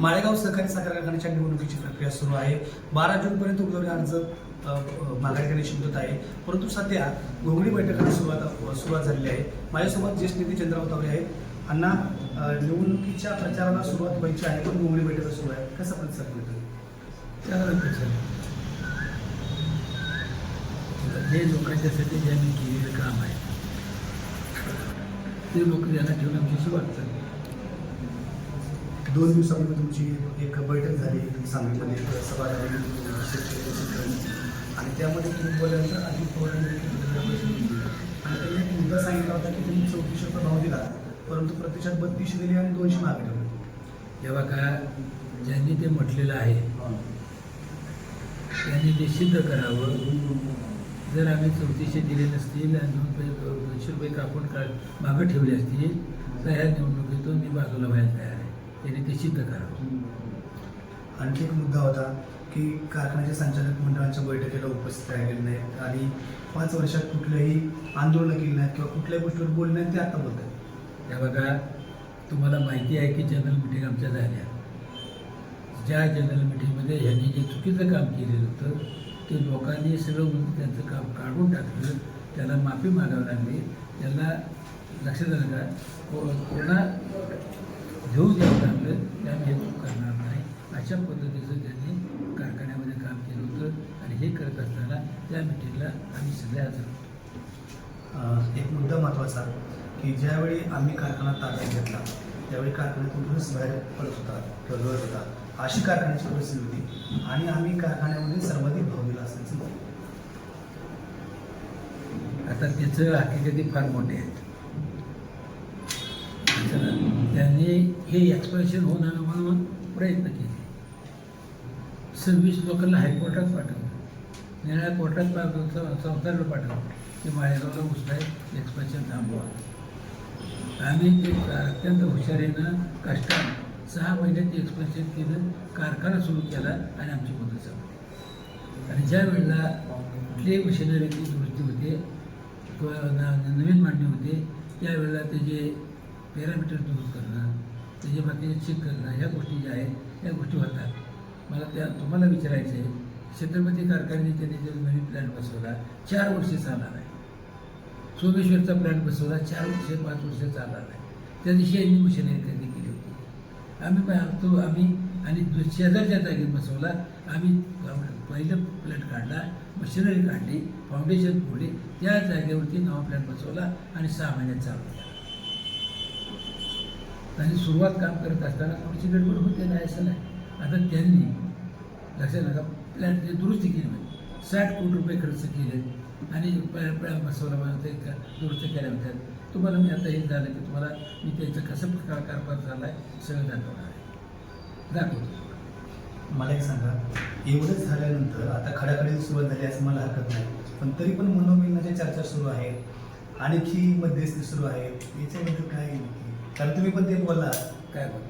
माळेगाव सहकारी साखर कारखान्याच्या निवडणुकीची प्रक्रिया सुरू आहे. बारा जूनपर्यंत उमेदवारी अर्ज अ, माघारी घेण्याची मुदत आहे. परंतु सध्या घोंगडी बैठकाला सुरुवात सुरुवात झालेली आहे. माझ्यासोबत ज्येष्ठ नेते चंद्रराव तावरे आहेत. अण्णा निवडणुकीच्या प्रचाराला सुरुवात व्हायची आहे पण घोंगडी बैठक सुरू आहे कसा प्रतिसाद मिळतो हे जे लोकांच्यासाठी ज्यांनी केलेलं काम आहे ते लोक ज्यांना ठेवून आमची सुरुवात झाली दोन दिवसापूर्वी तुमची एक बैठक झाली सांगितलं एक सभा झाली. आणि त्यामध्ये तुम्ही बोलल्यानंतर प्रश्न विचारले. आणि त्यांनी एक मुद्दा सांगितला होता की तुम्ही चौतीसशे रुपये भाव दिला परंतु प्रत्यक्षात बत्तीसशे दिली आणि दोनशे मागे ठेवले जेव्हा का ज्यांनी ते म्हटलेलं आहे त्यांनी ते सिद्ध करावं जर आम्ही चौतीसशे दिले नसतील आणि दोन रुपये दोनशे रुपये कापून का मागं ठेवले असतील तर ह्या निवडणुकीतून मी बाजूला व्हायला तयार त्यांनी ते सिद्ध करावं आणखी एक मुद्दा होता की कारखान्याच्या संचालक मंडळाच्या बैठकीला उपस्थित राहिलेले नाहीत आणि पाच वर्षात कुठल्याही आंदोलनं केली नाहीत किंवा कुठल्याही गोष्टीवर बोलले नाहीत ते आता बोलत आहेत. त्या बघा तुम्हाला माहिती आहे की जनरल मिटिंग आमच्या झाल्या. ज्या जनरल मिटिंगमध्ये ह्यांनी जे चुकीचं काम केलेलं होतं ते लोकांनी सगळं त्यांचं काम काढून टाकलं त्याला माफी मागावी लागली त्याला लक्षात आलं का को- कोणा घेऊ द्यावं लागलं आम्ही हे चूक करणार नाही अशा पद्धतीचं त्यांनी कारखान्यामध्ये काम केलं होतं आणि हे करत असताना त्या मिटिंगला आम्ही सगळे हजर होतो. एक मुद्दा महत्त्वाचा की ज्यावेळी आम्ही कारखाना ताब्यात घेतला त्यावेळी कारखान्यातून रस बाहेर पडत होता गळत होता. अशी कारखान्याची परिस्थिती होती आणि आम्ही कारखान्यामध्ये सर्वाधिक भाव दिला असल्याचं. आता त्याचं हकीकती फार मोठे आहेत. त्यांनी हे एक्सप्रेशन होणार म्हणून प्रयत्न केले. सव्वीस लोकांना हायकोर्टात पाठवलं. निळ्या कोर्टात पाठवलं. स- संस्थांना पाठवलं. की माळेगावला घुसलाय. एक्सप्रेशन थांबवा. आम्ही ते अत्यंत हुशारीनं कष्टानं सहा महिन्यात एक्सप्रेशन केलं. कारखाना सुरू केला आणि आमची मदत झाली. आणि ज्या वेळेला कुठलीही मशिनरीची दुरुस्ती होते किंवा नवीन मांडणी होते त्यावेळेला त्याचे पॅरामीटर दूर करणं त्याच्या बाकीचे चेक करणं ह्या गोष्टी ज्या आहेत या गोष्टी होतात. मला त्या तुम्हाला विचारायचं आहे छत्रपती कारखान्याने त्यांनी जो नवीन प्लॅन बसवला चार वर्षे चालणार आहे. सोमेश्वरचा प्लॅन बसवला चार वर्षे पाच वर्ष चालणार आहे. त्या दिवशी यांनी मशिनरी त्यांनी केली होती. आम्ही तो आम्ही आणि शेजारच्या जागेत बसवला आम्ही पहिलं प्लॅन काढला मशिनरी काढली फाउंडेशन फोडली त्या जागेवरती नवा प्लॅन बसवला आणि सहा महिन्यात चालू केला. आणि सुरुवात काम करत असताना थोडीशी गडबड होते नाही असं नाही. आता त्यांनी लक्षात नका प्लॅनची दुरुस्ती केली म्हणजे साठ कोटी रुपये खर्च केले आणि मसाला प्लॅन ते दुरुस्त केल्या होत्या तुम्हाला मी आता हे झालं की तुम्हाला मी त्यांचं कसं प्रकार कारभार झाला आहे सगळं दाखवणार आहे. दाखवतो. मला एक सांगा एवढंच झाल्यानंतर आता खडाखडीची सुरुवात झाली असं मला हरकत नाही. पण तरी पण मनोमिलनाच्या चर्चा सुरू आहेत आणखी मध्यस्थी सुरू आहेत याच्याबद्दल काय कारण तुम्ही पण ते बोलला. काय बोलतो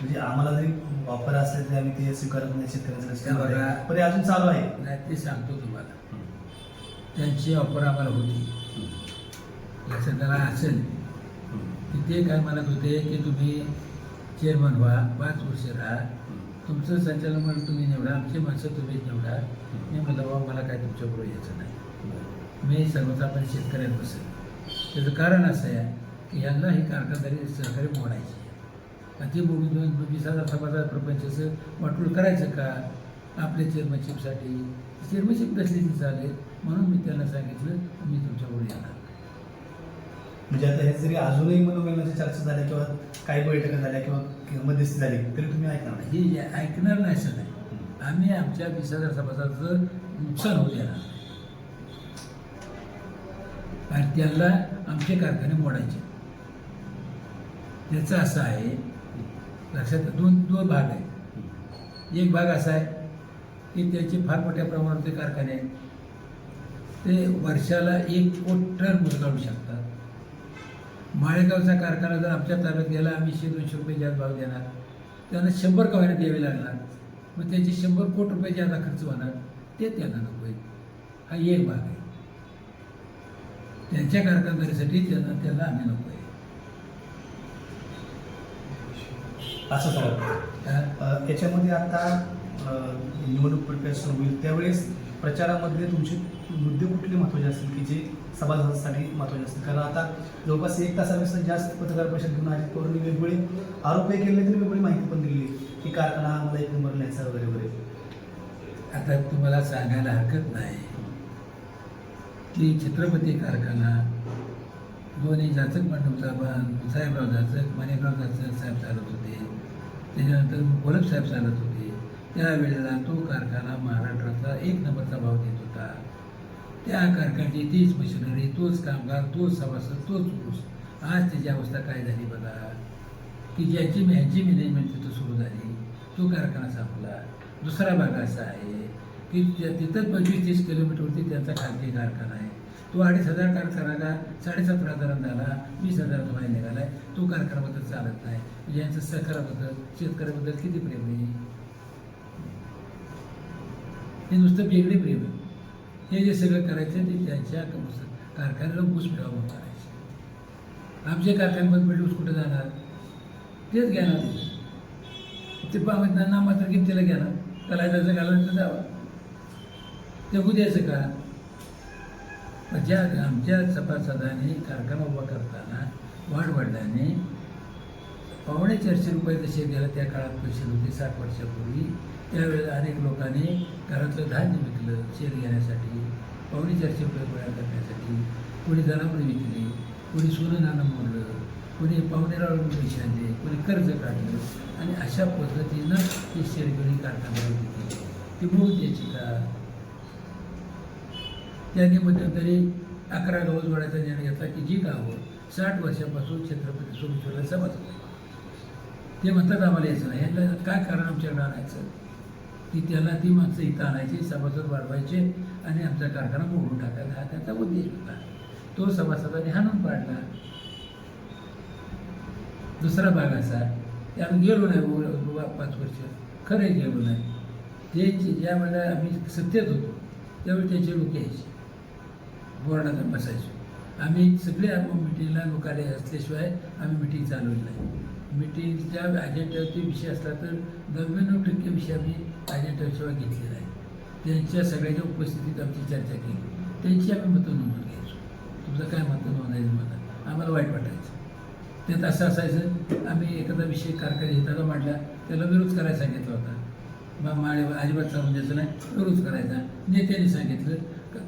म्हणजे आम्हाला जरी ऑफर असले तरी आम्ही ते स्वीकारत नाही शेतकऱ्यांचं. पण हे अजून चालू आहे. नाही ते सांगतो तुम्हाला. त्यांची ऑफर आम्हाला होती. लक्षात त्याला असेल. की ते काय म्हणत होते की तुम्ही चेअरमन व्हा पाच वर्ष राहा. तुमचं संचालन मंडळ तुम्ही निवडा आमची माणसं तुम्ही निवडा. मी म्हणलं बाबा मला काय तुमच्याबरोबर यायचं नाही. मी सर्वसामान्य शेतकऱ्यात बसेल. त्याचं कारण असं आहे यांना ही कारखानदारी सहकारी मोडायची. आणि ते मोडून वीस हजार समाजात प्रपंचाचं वाटूळ करायचं का? आपल्या चेअरमनशिपसाठी चेअरमनशिप नसली ती चालेल. म्हणून मी त्यांना सांगितलं मी तुमच्याबरोबर येणार म्हणजे आता हे जरी अजूनही मनोमिलनाच्या चर्चा झाल्या किंवा काही बैठका झाल्या किंवा मध्यस्थी झाली तरी तुम्ही ऐकणार नाही. हे ऐकणार नाही असं नाही. आम्ही आमच्या वीस हजार सभासदाचं नुकसान होऊ देणार. आणि त्यांना आमचे कारखाने मोडायचे. त्याचं असं आहे लक्षात दोन दोन भाग आहेत. एक भाग असा आहे की त्याचे फार मोठ्या प्रमाणात ते कारखाने आहेत. ते वर्षाला एक कोट टन ऊस काढू शकतात. माळेगावचा कारखाना जर आमच्या ताब्यात गेला आम्ही शे दोनशे रुपये जास्त भाव देणार. त्यांना शंभर कवायला द्यावे लागणार. मग त्यांचे शंभर कोट रुपये ज्यादा खर्च होणार. ते त्यांना नको आहे हा एक भाग आहे. त्यांच्या कारखानदारीसाठी त्यांना त्यांना आम्ही नको आहे असं सर त्याच्यामध्ये याच्यामध्ये आता निवडणूक प्रक्रिया सुरू होईल. त्यावेळेस प्रचारामध्ये तुमचे मुद्दे कुठले महत्त्वाचे असतील की जे सभासदांसाठी महत्त्वाचे असतील? कारण आता जवळपास एक तासापेक्षा जास्त पत्रकार परिषद घेऊन अजित पवारांनी वेगवेगळे आरोपही केले तरी वेगवेगळी माहिती पण दिली. की कारखाना आम्हाला एक नंबर न्यायचा वगैरे वगैरे. आता तुम्हाला सांगायला हरकत नाही की छत्रपती कारखाना दोन्ही जाचक मंडप साहेबराव जाचक माणिकराव जाचक साहेब चालत होते. त्याच्यानंतर वल्लभ साहेब चालत होते. त्यावेळेला तो कारखाना महाराष्ट्राचा एक नंबरचा भाव देत होता. त्या कारखान्याची तीच मशिनरी तोच कामगार तोच सभासद तोच ऊस. आज त्याची अवस्था काय झाली बघा. की ज्याची ह्याची मॅनेजमेंट तिथं सुरू झाली तो कारखाना संपला. दुसरा भाग असा आहे की तिथं पंचवीस तीस किलोमीटरवरती त्यांचा खाजगी कारखाना आहे. तो अडीच हजार कारखाना का साडेसतरा हजारात झाला वीस हजारात बाहेर आहे तो कारखानाबद्दल चालत नाही. म्हणजे यांचं सहकाराबद्दल शेतकऱ्याबद्दल किती प्रेम आहे? हे नुसतं वेगळे प्रेम आहे. हे जे सगळं करायचं ते त्यांच्या कारखान्याला ऊस मिळावं म्हणून करायचं. आमच्या कारखान्यामध्ये पडले ऊस कुठं जाणार? तेच घेणार. ते पाहत ना मात्र किमतीला घेणार? त्याला जायचं घालायचं जावं. ते उद्याचं का? ज्या आमच्या सभासदांनी कारखाना उभा करताना वाढवडिलांनी पावणे चारशे रुपये जसे गेला त्या काळात पैसे होते साठ वर्षापूर्वी. त्यावेळेला अनेक लोकांनी घरातलं धान्य विकलं शेर घेण्यासाठी पावणे चारशे रुपये गोळा करण्यासाठी. कोणी जनावरं विकली कोणी सोनं नाणं मोडलं कोणी पाहुणेराव पैसे आणले कोणी कर्ज काढलं. आणि अशा पद्धतीनं ती शेतकरी कारखान्यावर होती ती मूळ त्याची का? त्यांनी मध्यंतरी अकरा गावं जोडायचा निर्णय घेतला की जी गावं साठ वर्षापासून छत्रपती सोमेश्वरला सभासद ते म्हणतात आम्हाला यायचं नाही. ह्याला काय कारण आमच्याकडे आणायचं? की त्याला ती माणसं इथं आणायची सभासद वाढवायचे आणि आमचा कारखाना मोडून टाकायचा हा त्याचा उद्देश होता. तो सभासदाने हाणून पाडला. दुसरा भाग असा की आम्ही गेलो नाही पाच वर्ष. खरे गेलो नाही. ते जे- ज्या वेळेला आम्ही सत्तेत होतो त्यावेळी त्यांचे लोक यायचे. बोर्डात बसायचो. आम्ही सगळे मिटिंगला लोकांना असल्याशिवाय आम्ही मिटिंग चालवली नाही. मिटिंगच्या अजेंड्यावरती विषय असला तर नव्याण्णव टक्के विषय आम्ही अजेंड्याशिवाय घेतले नाही त्यांच्या सगळ्याच्या उपस्थितीत आमची चर्चा केली. त्यांची आम्ही मतं नोंदवून घ्यायचो. तुमचं काय मतं नोंदायचं मला? आम्हाला वाईट वाटायचं. त्यात असं असायचं आम्ही एखादा विषय कारखान्यात हिताला मांडला त्याला विरोध करायला सांगितला होता. मग माळे अजिबात चालून द्यायचं नाही विरोध करायचा. नेत्यांनी सांगितलं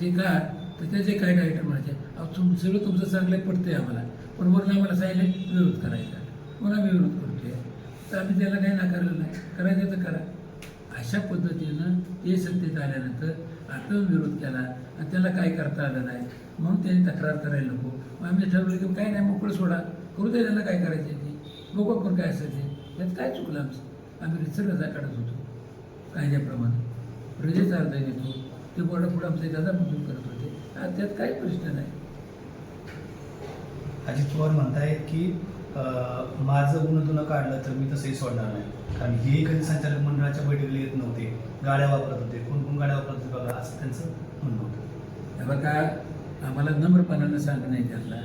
ते का तर त्याचे काय काय आयटम म्हणायचे अहो तुम सगळं तुमचं चांगलं पडतंय आम्हाला. पण वरून आम्हाला सांगितलं विरोध करायचा. म्हणून आम्ही विरोध करतोय? तर आम्ही त्याला काही नाकारलं नाही. करायचं तर करा. अशा पद्धतीनं ते सत्तेत आल्यानंतर आता विरोध केला आणि त्याला काय करता आलं नाही. म्हणून त्यांनी तक्रार करायला नको. मग आम्ही ठरवलं की काय नाही मोकळं सोडा. करू दे त्याला काय करायचं ते. बघू आपण काय असायचे ते. त्यात काय चुकलं आमचं? आम्ही रिसर काढत होतो. कायद्याप्रमाणे. रजेचा अर्ज घेतो ते बोर्डा पुढे आमचे दादा मंजूर करतो त्यात काही प्रश्न नाही. अजित पवार म्हणतायत की अं, माझं गुन्हा तुला काढलं तर मी तसंही सोडणार नाही. कारण हे कधी संचालक मंडळाच्या बैठकीला येत नव्हते. गाड्या वापरत होते. कोण कोण गाड्या वापरत होते बघा असं त्यांचं म्हणणं होतं. हे बघा आम्हाला नम्रपणानं सांगणं आहे त्यांना.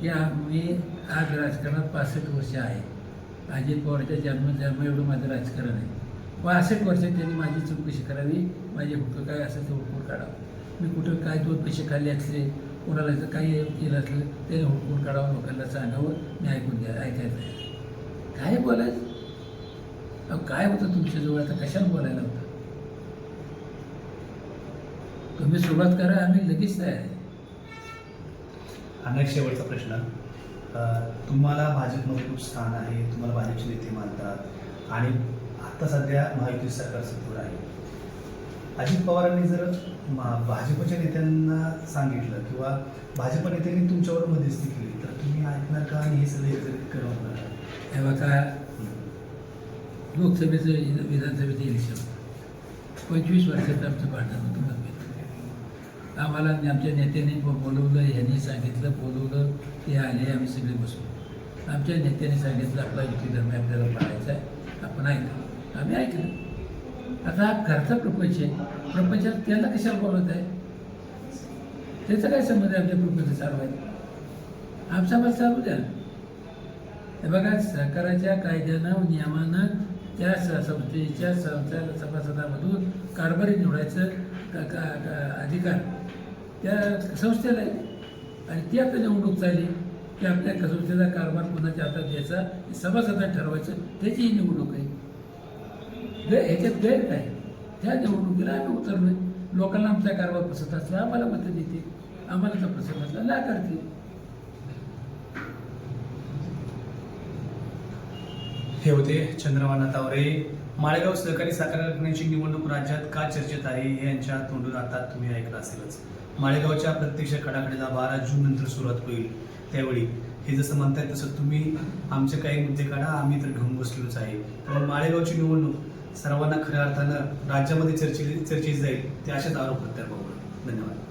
की आम्ही आज राजकारणात पासष्ट वर्ष आहे. अजित पवारच्या जन्म जन्म एवढं माझं राजकारण आहे. पासष्ट वर्षात त्यांनी माझी चौकशी करावी. माझे हुकं काय असेल ते काढावं. मी कुठं काय दोन पैसे खाल्ले असले कोणाला जर काही केलं असलं त्याने हुडकून काढावं लोकांना सांगावं मी ऐकून घ्या ऐकायचं काय बोलायचं? अहो काय होतं तुमच्याजवळ? आता कशाला बोलायला होतं? तुम्ही सुरुवात करा आम्ही लगेच तयार आहे. आणि शेवटचा प्रश्न. अं, तुम्हाला भाजपमध्ये खूप स्थान आहे तुम्हाला भाजपचे नेते मानतात आणि आता सध्या महायुती सरकार सत्तेवर आहे. अजित पवारांनी जर मा- भाजपच्या नेत्यांना सांगितलं किंवा भाजप नेत्यांनी तुमच्यावर मध्यस्थी केली तर तुम्ही ऐकणार का आणि हे सगळे एकत्रित करणार का? हे बघा लोकसभेचं विधानसभेचं इलेक्शन. पंचवीस वर्षाचं आमचं भांडण होतं मतभेद आम्हाला आमच्या नेत्यांनी बोलवलं ह्यांनी सांगितलं बोलवलं ते आले आम्ही सगळे बसलो. आमच्या नेत्यांनी सांगितलं आपला युती धर्म आपल्याला पाळायचा आहे. आपण ऐकलं. आम्ही ऐकलं. आता घरचा प्रपंच आहे. प्रपंचात त्याला कशाला बोलवत आहे? त्याचा काय संबंध आहे आपल्या प्रपंच चालवायचा आमचा मला चालू द्या. हे बघा सहकाराच्या कायद्यानं नियमानं त्या स- संस्थेच्या संचाल सभासदामधून कारभारी निवडायचं का- का- अधिकार त्या संस्थेला आहे. आणि ती आता निवडणूक चालली की आपल्या संस्थेचा कारभार कोणाच्या हातात द्यायचा सभासदात ठरवायचं. त्याची ही निवडणूक आहे. ह्याच्यात गैर काय त्या निवडणुकीला आम्ही उतरलोय लोकांना आमचा कारभार पसंत असला आम्हाला मतं देते आम्हाला तर पसंत असला ना करते हे होते चंद्रमाना तावरे. माळेगाव सहकारी साखर कारखान्याची निवडणूक राज्यात का चर्चेत आहे हे यांच्या तोंडून आता तुम्ही ऐकलं असेलच. माळेगावच्या प्रत्यक्ष कडाकडीला बारा जून नंतर सुरुवात होईल. त्यावेळी हे जसं म्हणताय तसं तुम्ही आमचे काही मुद्दे काढा आम्ही तर घेऊन बसलोच आहे. पण माळेगावची निवडणूक सर्वांना खऱ्या अर्थानं राज्यामध्ये चर्चे चर्चेत जाईल ते असेच आरोप प्रत्यारोप धन्यवाद.